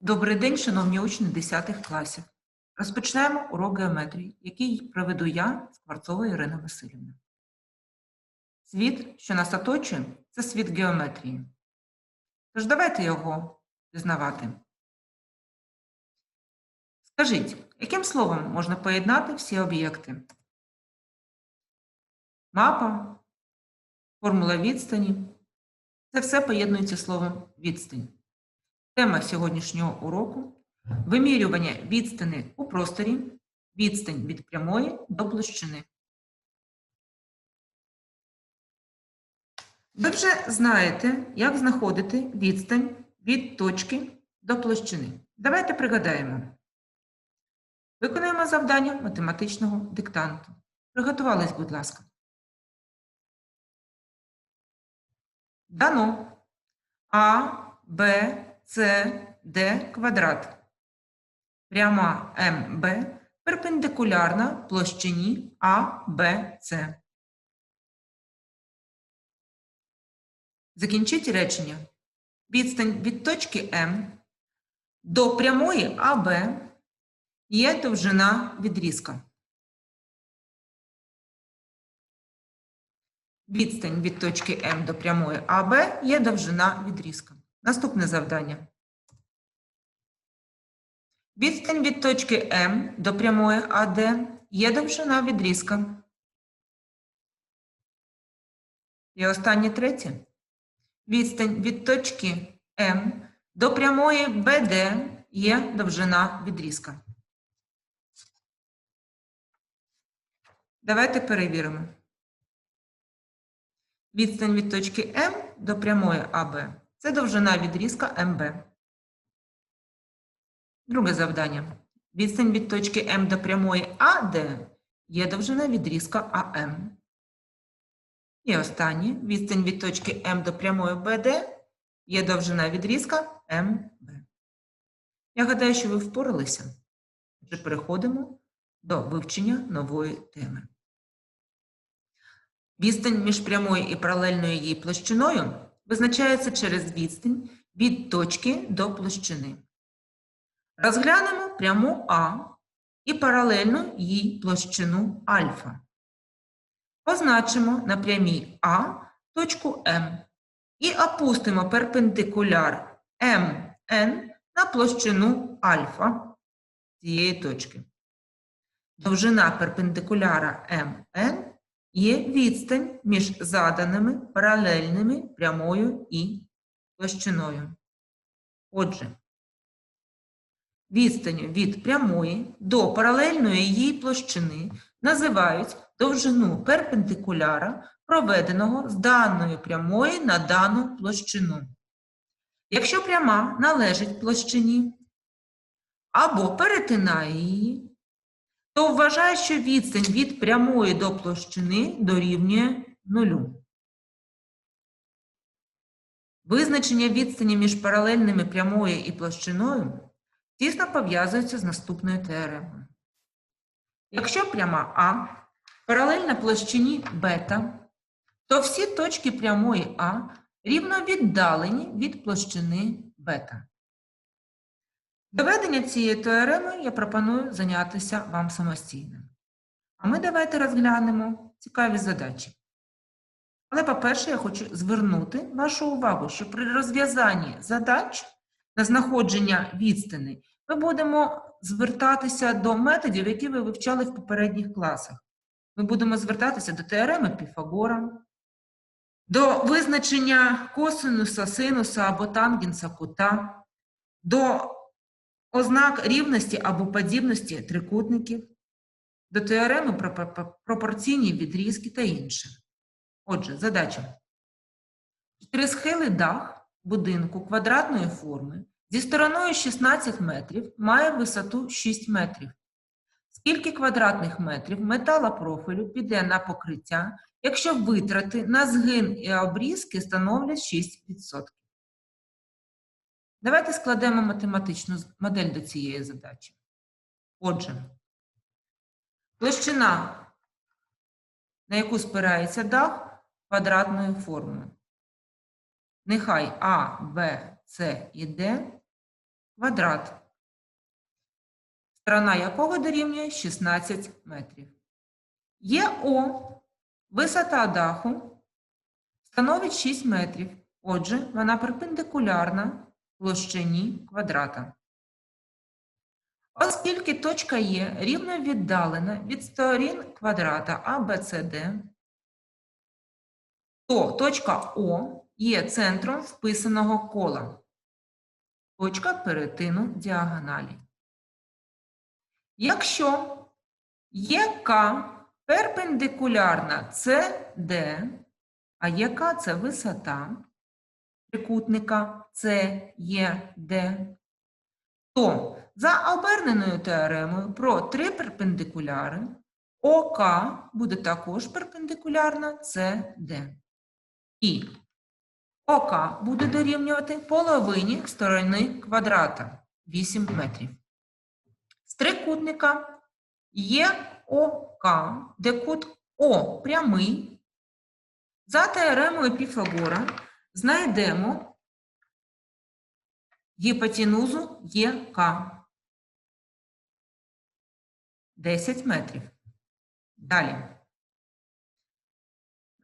Добрий день, шановні учні 10 класів. Розпочинаємо урок геометрії, який проведу я, Скворцова Ірина Васильівна. Світ, що нас оточує, це світ геометрії. Тож давайте його пізнавати. Скажіть, яким словом можна поєднати всі об'єкти? Мапа, формула відстані. Це все поєднується словом відстань. Тема сьогоднішнього уроку вимірювання відстані у просторі, відстань від прямої до площини. Ви вже знаєте, як знаходити відстань від точки до площини. Давайте пригадаємо. Виконуємо завдання математичного диктанту. Приготувались, будь ласка. Дано А, Б, Д квадрат. Пряма МБ перпендикулярна площині А, Закінчіть речення. Відстань від точки М до прямої АБ є довжина відрізка. Відстань від точки М до прямої АБ є довжина відрізка. Наступне завдання. Відстань від точки М до прямої АД є довжина відрізка. І останнє третє. Відстань від точки М до прямої БД є довжина відрізка. Давайте перевіримо. Відстань від точки М до прямої АБ – це довжина відрізка МБ. Друге завдання. Відстань від точки М до прямої АД є довжина відрізка АМ. І останнє. Відстань від точки М до прямої БД є довжина відрізка МБ. Я гадаю, що ви впоралися. Отже, переходимо до вивчення нової теми. Відстань між прямою і паралельною її площиною визначається через відстань від точки до площини. Розглянемо пряму А і паралельну їй площину альфа. Позначимо на прямій А точку М і опустимо перпендикуляр МН на площину альфа цієї точки. Довжина перпендикуляра МН є відстань між заданими паралельними прямою і площиною. Отже, відстань від прямої до паралельної її площини називають довжину перпендикуляра, проведеного з даної прямої на дану площину. Якщо пряма належить площині або перетинає її, то вважає, що відстань від прямої до площини дорівнює нулю. Визначення відстані між паралельними прямою і площиною тісно пов'язується з наступною теоремою. Якщо пряма А паралельна площині бета, то всі точки прямої А рівно віддалені від площини бета. Доведення цієї теореми я пропоную зайнятися вам самостійно. А ми давайте розглянемо цікаві задачі. Але, по-перше, я хочу звернути вашу увагу, що при розв'язанні задач на знаходження відстани ми будемо звертатися до методів, які ви вивчали в попередніх класах. Ми будемо звертатися до теореми Піфагора, до визначення косинуса, синуса або тангенса кута, до ознак рівності або подібності трикутників, до теореми про пропорційні відрізки та інше. Отже, задача. Чотири схили дах будинку квадратної форми зі стороною 16 метрів має висоту 6 метрів. Скільки квадратних метрів металопрофілю піде на покриття, якщо витрати на згин і обрізки становлять 6%? Давайте складемо математичну модель до цієї задачі. Отже, площина, на яку спирається дах, квадратною формою. Нехай А, Б, С і Д квадрат, сторона якого дорівнює 16 метрів. ЄО, висота даху, становить 6 метрів. Отже, вона перпендикулярна площині квадрата. Оскільки точка Є рівно віддалена від сторін квадрата ABCD, то точка О є центром вписаного кола. Точка перетину діагоналі. Якщо ЄК перпендикулярна CD, а ЄК – це висота трикутника CED, то за оберненою теоремою про три перпендикуляри ОК буде також перпендикулярна CD. І ОК буде дорівнювати половині сторони квадрата 8 метрів. З трикутника є ОК, де кут О прямий. За теоремою Піфагора знайдемо гіпотенузу ЄК 10 метрів. Далі.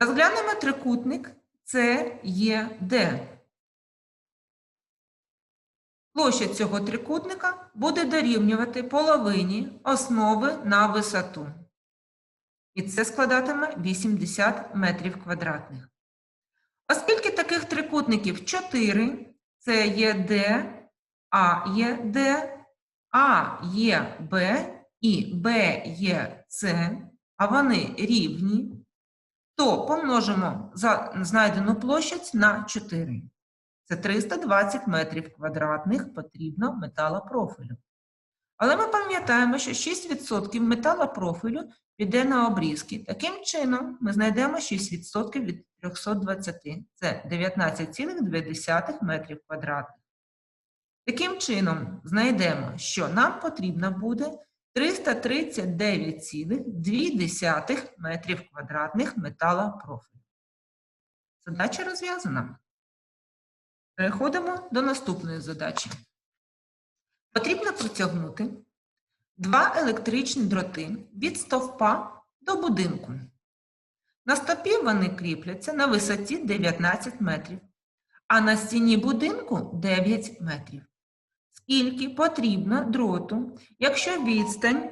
Розглянемо трикутник ЦЕД. Площа цього трикутника буде дорівнювати половині основи на висоту. І це складатиме 80 метрів квадратних. Оскільки таких трикутників 4, це є Д, А є Д, А є Б і Б є С, а вони рівні, то помножимо за знайдену площадь на 4. Це 320 метрів квадратних потрібно металопрофілю. Але ми пам'ятаємо, що 6% металопрофілю піде на обрізки. Таким чином, ми знайдемо 6% від 320. Це 19,2 метрів квадратних. Таким чином, знайдемо, що нам потрібно буде 339,2 метрів квадратних металопрофілю. Задача розв'язана. Переходимо до наступної задачі. Потрібно протягнути два електричні дроти від стовпа до будинку. На стовпі вони кріпляться на висоті 19 метрів, а на стіні будинку 9 метрів. Скільки потрібно дроту, якщо відстань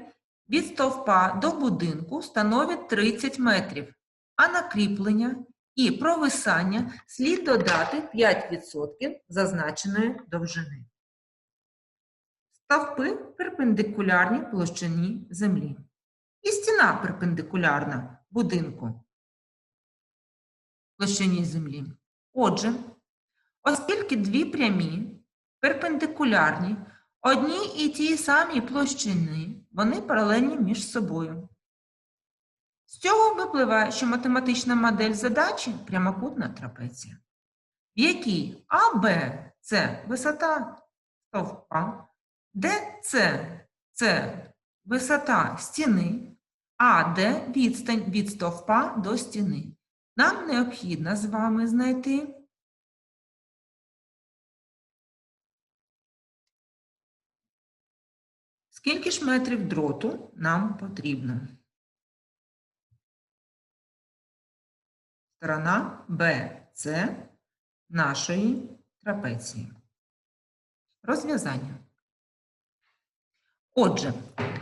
від стовпа до будинку становить 30 метрів, а на кріплення і провисання слід додати 5% зазначеної довжини. Стовпи перпендикулярні площині землі. І стіна перпендикулярна будинку площині землі. Отже, оскільки дві прямі перпендикулярні одній і тій самій площини, вони паралельні між собою. З цього випливає, що математична модель задачі прямокутна трапеція, в якій АБ це висота стовпа, ДЦ це Це висота стіни, а Д відстань від стовпа до стіни. Нам необхідно з вами знайти скільки ж метрів дроту нам потрібно. Сторона БЦ нашої трапеції. Розв'язання. Отже,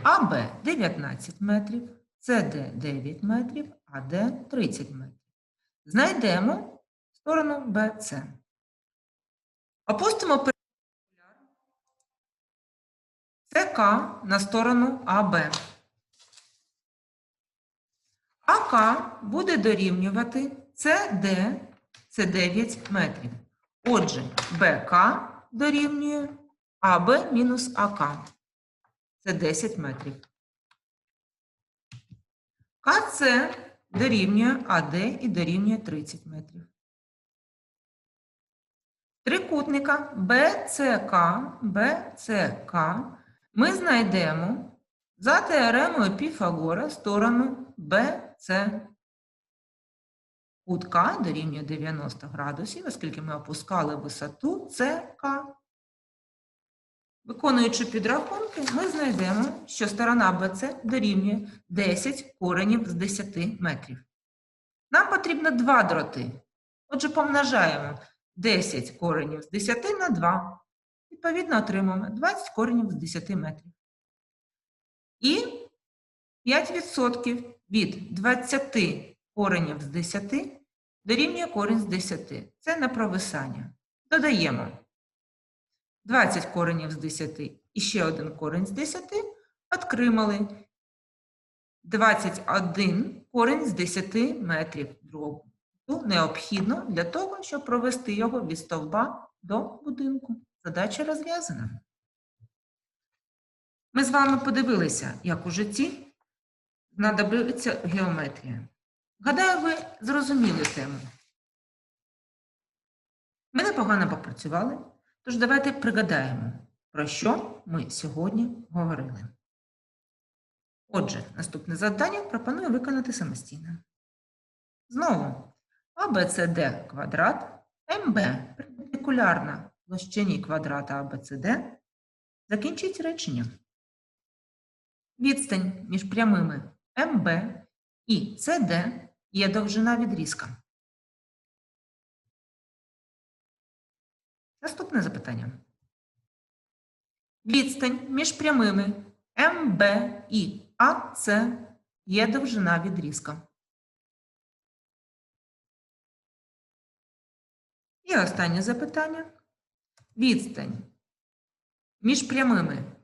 АБ 19 метрів, СД 9 метрів, АД 30 метрів. Знайдемо сторону БЦ. Опустимо СК на сторону АБ. АК буде дорівнювати СД це 9 метрів. Отже, БК дорівнює АБ мінус АК. Це 10 метрів. КЦ дорівнює АД і дорівнює 30 метрів. Трикутника БЦК, БЦК ми знайдемо за теоремою Піфагора сторону БЦ. Кут К дорівнює 90 градусів, оскільки ми опускали висоту ЦК. Виконуючи підрахунки, ми знайдемо, що сторона БЦ дорівнює 10 коренів з 10 метрів. Нам потрібно два дроти. Отже, помножаємо 10 коренів з 10 на 2. Відповідно, отримуємо 20 коренів з 10 метрів. І 5% від 20 коренів з 10 дорівнює корінь з 10. Це на провисання. Додаємо 20 коренів з 10 і ще один корінь з 10 отримали 21 корінь з 10 метрів дробу. Необхідно для того, щоб провести його від стовба до будинку. Задача розв'язана. Ми з вами подивилися, як у житті знадобиться геометрія. Гадаю, ви зрозуміли тему. Ми непогано попрацювали, тож давайте пригадаємо, про що ми сьогодні говорили. Отже, наступне завдання пропоную виконати самостійно. Знову АБЦД квадрат, МБ перпендикулярна площині квадрата АБЦД. Закінчіть речення. Відстань між прямими МБ і СД є довжина відрізка. Наступне запитання. Відстань між прямими МБ і АС є довжина відрізка. І останнє запитання. Відстань між прямими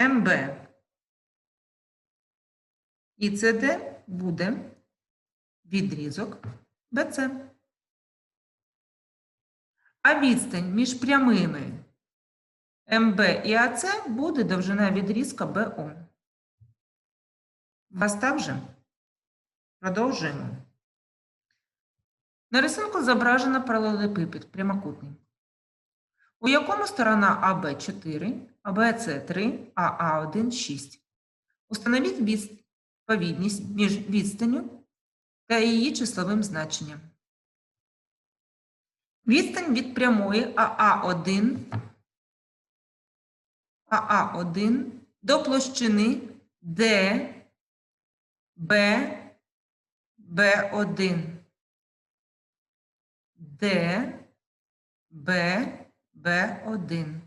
МБ і СД буде відрізок БЦ. А відстань між прямими МБ і АЦ буде довжина відрізка БО. Вас так же? Продовжуємо. На рисунку зображено паралелепипед прямокутний, у якому сторона АБ 4, АБЦ 3, а А1 6. Установіть відповідність між відстанню та її числовим значенням. Відстань від прямої АА1 АА1 до площини Д Б Б1 Д Б Б1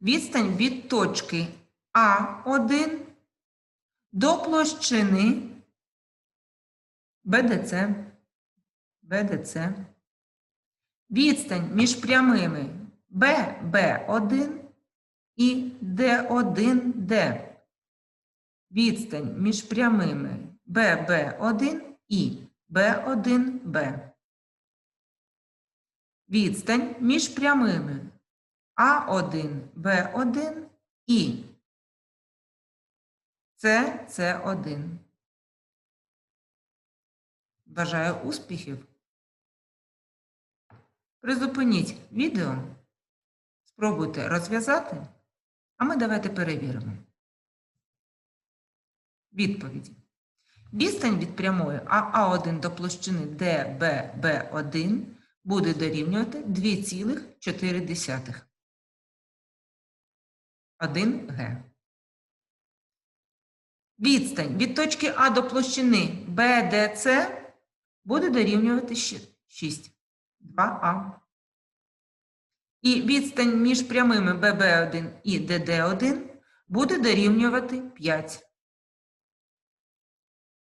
Відстань від точки А1 до площини БДЦ, БДЦ. Відстань між прямими ББ1 і Д1Д. Відстань між прямими ББ1 і Б1Б. Відстань між прямими А1, Б1 і це С1. Бажаю успіхів. Призупиніть відео, спробуйте розв'язати, а ми давайте перевіримо. Відповіді. Відстань від прямої АА1 до площини ДББ1 буде дорівнювати 2,4. 1 Г. Відстань від точки А до площини БДЦ буде дорівнювати 6. 2А. І відстань між прямими ББ1 і ДД1 буде дорівнювати 5.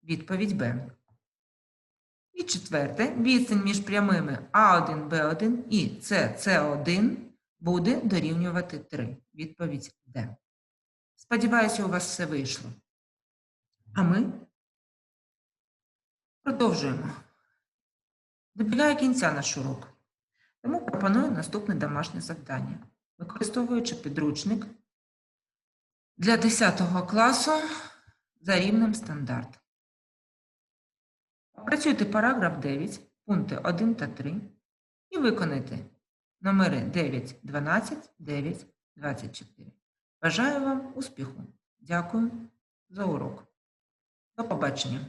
Відповідь Б. І четверте. Відстань між прямими А1, Б1 і СС1 буде дорівнювати 3. Відповідь Д. Сподіваюся, у вас все вийшло. А ми продовжуємо. Добігає кінця наш урок. Тому пропоную наступне домашнє завдання. Використовуючи підручник для 10 класу за рівнем стандарт. Опрацюйте параграф 9, пункти 1 та 3 і виконайте номери 9, 12, 9, 24. Бажаю вам успіху. Дякую за урок. До побачення.